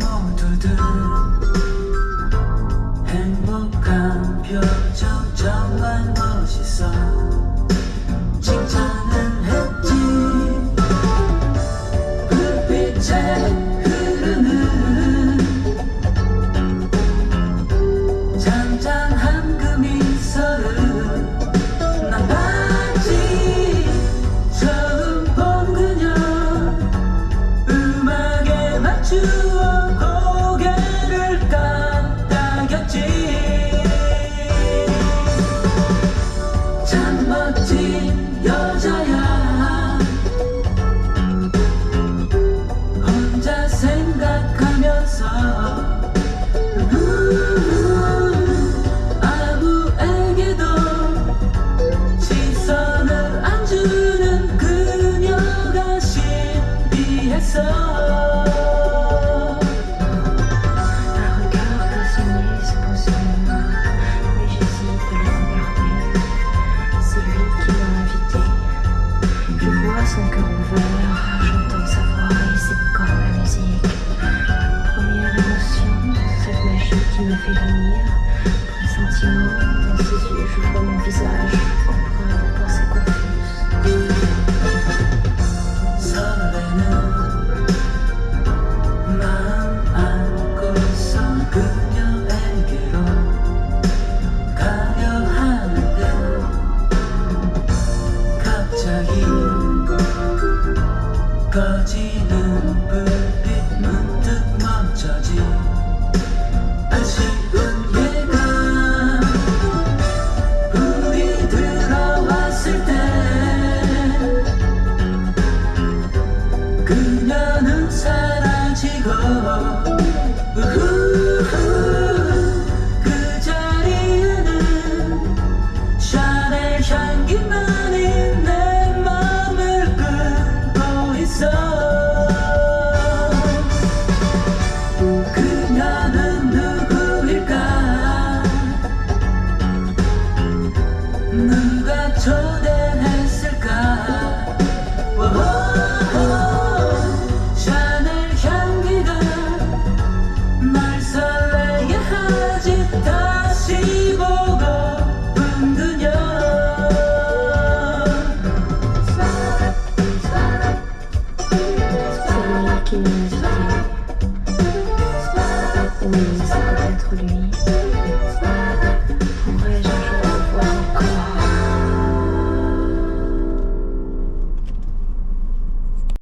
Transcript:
모두들 행복한 표정 정말 멋있어. 칭찬 Un regard de soleil se pose sur moi, mais j'hésite dit que la c'est lui qui m'a invité. Je vois son cœur mouvement, j'entends sa voix et c'est comme la musique. Première émotion, c'est la magie qui m'a fait venir. Je un rêve dans ses yeux, je vois mon visage. 기까 지는 불빛 문득 멈춰진 아쉬운 예감 우리 들어왔을 때 그녀는 사라지고 우후 누가 초대했을까? 샤넬 향기가 날 설레게 하지 다시 보고픈 그녀. 사랑